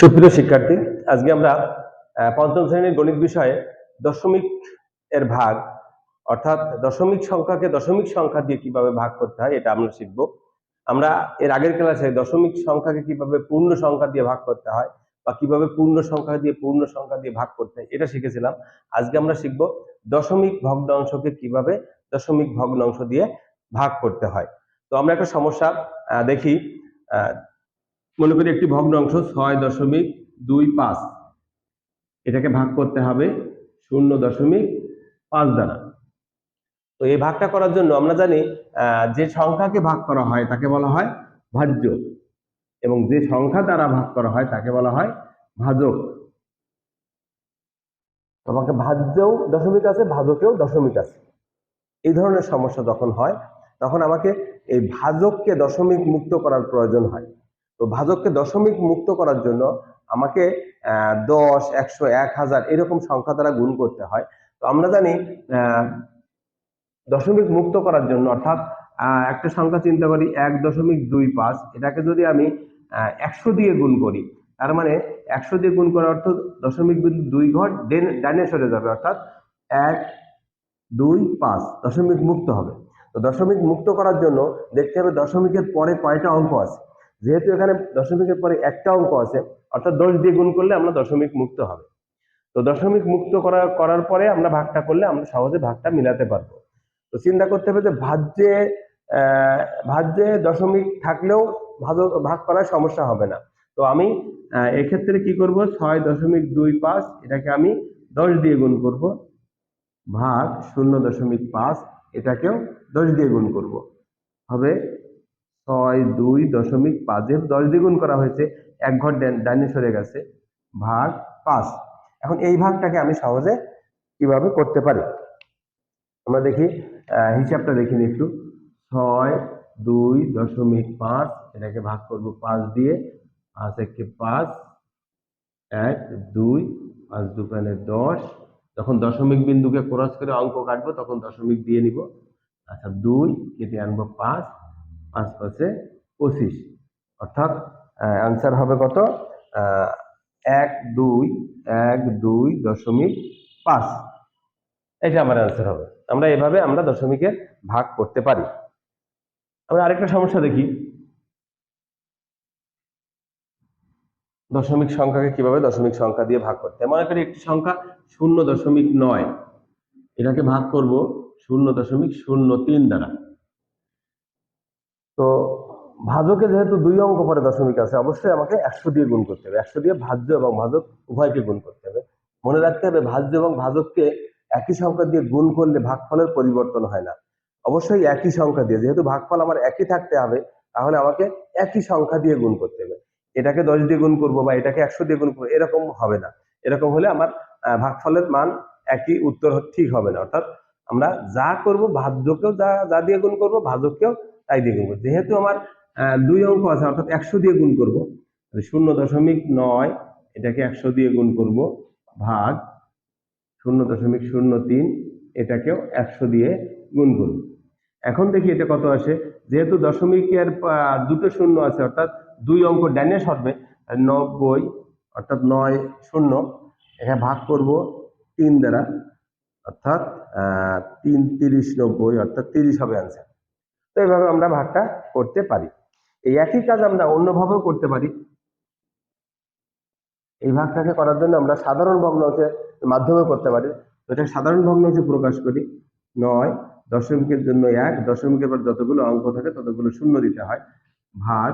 সুপ্রিয় শিক্ষার্থী, আজকে আমরা পঞ্চম শ্রেণির গণিত বিষয়ে দশমিক এর ভাগ, অর্থাৎ দশমিক সংখ্যাকে দশমিক সংখ্যা দিয়ে কীভাবে ভাগ করতে হয় এটা আমরা শিখব। আমরা এর আগের ক্লাসে দশমিক সংখ্যাকে কীভাবে পূর্ণ সংখ্যা দিয়ে ভাগ করতে হয় বা কীভাবে পূর্ণ সংখ্যা দিয়ে পূর্ণ সংখ্যা দিয়ে ভাগ করতে হয় এটা শিখেছিলাম। আজকে আমরা শিখব দশমিক ভগ্নাংশকে কীভাবে দশমিক ভগ্নাংশ দিয়ে ভাগ করতে হয়। তো আমরা একটা সমস্যা দেখি মনে করি একটি ভগ্নাংশ ছয় দশমিক দুই পাঁচ। এটাকে ভাগ করতে হবে শূন্য দশমিক পাঁচ দ্বারা। তো এই ভাগটা করার জন্য আমরা জানি যে সংখ্যাকে ভাগ করা হয় তাকে বলা হয় ভাজ্য এবং যে সংখ্যা দ্বারা ভাগ করা হয় তাকে বলা হয় ভাজক। তোমাকে ভাজ্যও দশমিক আছে, ভাজকেও দশমিক আছে। এই ধরনের সমস্যা যখন হয়, তখন আমাকে এই ভাজককে দশমিক মুক্ত করার প্রয়োজন হয়। তো ভাজককে দশমিক মুক্ত করার জন্য আমাকে দশ, একশো, এক হাজার এরকম সংখ্যা দ্বারা গুণ করতে হয়। তো আমরা জানি দশমিক মুক্ত করার জন্য অর্থাৎ একটা সংখ্যা চিন্তা করি এক দশমিক দুই পাঁচ। এটাকে যদি আমি একশো দিয়ে গুণ করি, তার মানে একশো দিয়ে গুণ করার অর্থ দশমিক বিন্দু দুই ঘর ডানে সরে যাবে অর্থাৎ এক, দুই, পাঁচ। দশমিক মুক্ত হবে। তো দশমিক মুক্ত করার জন্য দেখতে হবে দশমিকের পরে কয়টা অঙ্ক আছে। যেহেতু এখানে দশমিকের পরে একটা অঙ্ক আছে, অর্থাৎ দশ দিয়ে গুণ করলে আমরা দশমিক মুক্ত হবে। তো দশমিক মুক্ত করা, করার পরে আমরা ভাগটা করলে আমরা সহজে ভাগটা মিলাতে পারব। তো চিন্তা করতে হবে যে ভাজ্যে ভাজ্যে দশমিক থাকলেও ভাগ ভাগ করার সমস্যা হবে না। তো আমি এক্ষেত্রে কি করব? ছয় দশমিক দুই পাঁচ, এটাকে আমি দশ দিয়ে গুণ করব। ভাগ শূন্য দশমিক পাঁচ, এটাকেও দশ দিয়ে গুণ করব। হবে ছয় দুই দশমিক পাঁচের দশ দ্বিগুণ করা হয়েছে। এক ঘর ডানে সরে গেছে। ভাগ পাঁচ। এখন এই ভাগটাকে আমি সহজে কীভাবে করতে পারি? আমরা দেখি হিসাবটা দেখিনি একটু। ছয় দুই দশমিক পাঁচ, এটাকে ভাগ করব পাঁচ দিয়ে। পাঁচ একে পাঁচ, এক, দুই, পাঁচ দোকানে দশ। যখন দশমিক বিন্দুকে ক্রস করে অঙ্ক কাটবো, তখন দশমিক দিয়ে নিব। আচ্ছা দুই কেটে আনব পাঁচ। পাঁচ পাঁচে পঁচিশ। অর্থাৎ অ্যান্সার হবে কত? এক দুই এক দুই দশমিক পাঁচ। এটা আমার অ্যান্সার হবে। আমরা এভাবে আমরা দশমিকের ভাগ করতে পারি। আমরা আরেকটা সমস্যা দেখি। দশমিক সংখ্যাকে কীভাবে দশমিক সংখ্যা দিয়ে ভাগ করতে মনে করি একটি সংখ্যা শূন্য দশমিক নয়। এটাকে ভাগ করব শূন্য দশমিক শূন্য তিন দ্বারা। ভাজকে যেহেতু দুই অঙ্ক পরে দশমিক আছে, অবশ্যই আমাকে একশো দিয়ে গুণ করতে হবে। একশো দিয়ে ভাজ্য এবং ভাজক উভয়কে গুণ করতে হবে। মনে রাখতে হবে ভাজ্য এবং ভাজককে একই সংখ্যা দিয়ে গুণ করলে ভাগফলের পরিবর্তন হয় না। অবশ্যই একই সংখ্যা দিয়ে, যেহেতু ভাগফল আমার একই থাকতে হবে, তাহলে আমাকে একই সংখ্যা দিয়ে গুণ করতে হবে। এটাকে দশ দিয়ে গুণ করব বা এটাকে একশো দিয়ে গুণ করব, এরকম হবে না। এরকম হলে আমার ভাগফলের মান একই, উত্তর ঠিক হবে না। অর্থাৎ আমরা যা করব, ভাজ্যকেও যা যা দিয়ে গুণ করব, ভাজককেও তাই দিয়ে গুণ করব। যেহেতু আমার দুই অঙ্ক আছে, অর্থাৎ একশো দিয়ে গুণ করব। শূন্য দশমিক নয়, এটাকে একশো দিয়ে গুণ করব ভাগ শূন্য দশমিক শূন্য তিন, এটাকেও একশো দিয়ে গুণ করব। এখন দেখি এটা কত আসে। যেহেতু দশমিকের দুটো শূন্য আছে, অর্থাৎ দুই অঙ্ক ড্যানে সরবে নব্বই, অর্থাৎ নয় শূন্য এখানে ভাগ করব তিন দ্বারা, অর্থাৎ তিন তিরিশ নব্বই, অর্থাৎ তিরিশ হবে অ্যান্সার তো এইভাবে আমরা ভাগটা করতে পারি। এই একই কাজ আমরা অন্যভাবেও করতে পারি। এই ভাগটাকে করার জন্য আমরা সাধারণ ভগ্নাংশের মাধ্যমে করতে পারি। এটা সাধারণ ভগ্নাংশে প্রকাশ করি। নয়, দশমিকের জন্য এক, দশমিকের পর যতগুলো অঙ্ক থাকে ততগুলো শূন্য দিতে হয়। ভাগ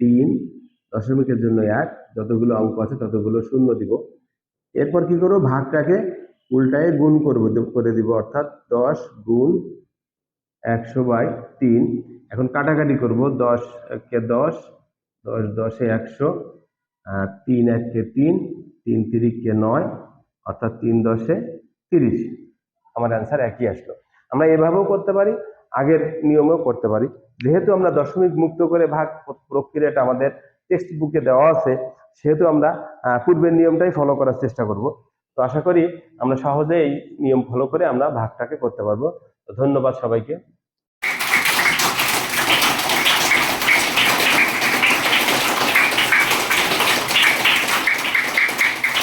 তিন, দশমিকের জন্য এক, যতগুলো অঙ্ক আছে ততগুলো শূন্য দিব। এরপর কি করব? ভাগটাকে উল্টায় গুণ করব, করে দিব। অর্থাৎ দশ গুণ একশো বাই তিন। এখন কাটাকাটি করব, দশ কে দশ দশ দশে একশো তিন এককে তিন তিন তিরিককে নয়, অর্থাৎ তিন দশে তিরিশ। আমার অ্যান্সার একই আসলো। আমরা এভাবেও করতে পারি, আগের নিয়মেও করতে পারি। যেহেতু আমরা দশমিক মুক্ত করে ভাগ প্রক্রিয়াটা আমাদের টেক্সট বুকে দেওয়া আছে, সেহেতু আমরা পূর্বের নিয়মটাই ফলো করার চেষ্টা করব। তো আশা করি আমরা সহজে এই নিয়ম ফলো করে আমরা ভাগটাকে করতে পারব। ধন্যবাদ সবাইকে।